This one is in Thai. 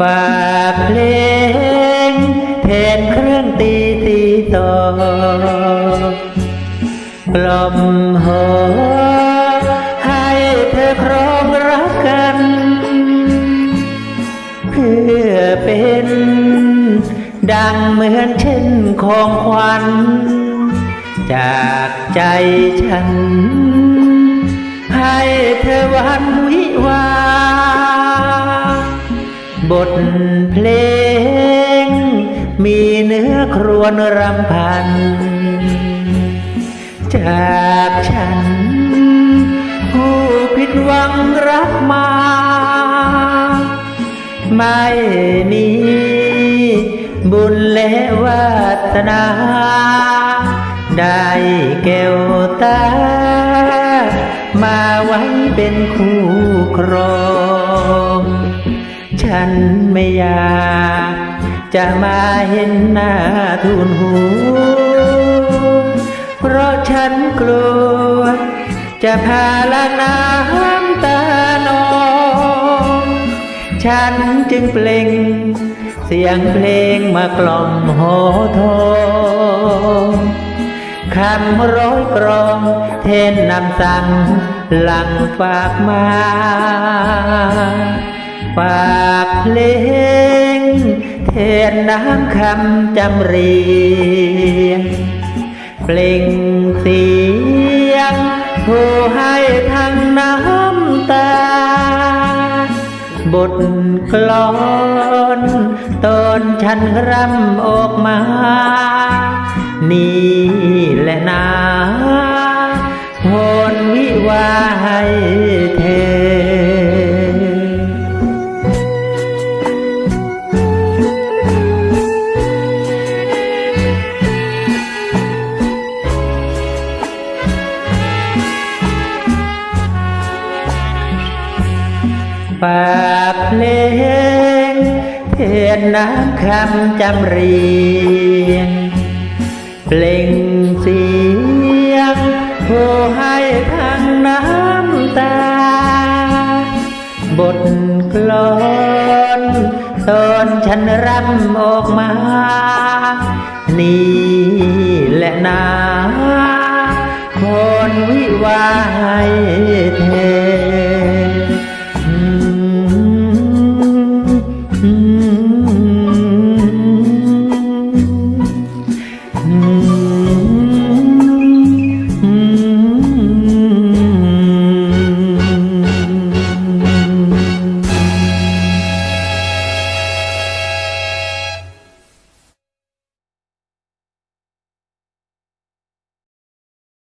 ฝากเพลงแทนเครื่องตีตีต่อกล่อมหอให้เธอครองรักกัน เพื่อเป็นดังเหมือนเช่นของขวัญ จากใจฉัน ให้เธอวันวิ บทเพลง มีเนื้อครวญรำพัน จากฉัน ผู้ผิดหวังรักมา ไม่มีบุญและวาสนา ได้แก้วตา มาไว้เป็นคู่ครอง ฉันไม่อยาก จะมาเห็นหน้าทูลหู เพราะฉันกลัว จะพาละน้ำตานองฉันจึงเปล่ง เสียงเพลงมากล่อมหโทองคำร้อยกรองเทนนำสั่งหลังฝากมา ฝากเพลงเทนน้ำคำจำเรียงเปล่งเสียงผู้ให้ทั้งน้ำตา บทกลอนตอนฉันรำออกมา นี่แหละนาโหนวิวาใฝากเพลงเทียนน้ำคำจำเรียงเปล่งเสียงผู้ให้ทางน้ำตา บทกลอนตอนฉันรำออกมา นี่แหละนาคนวิวาให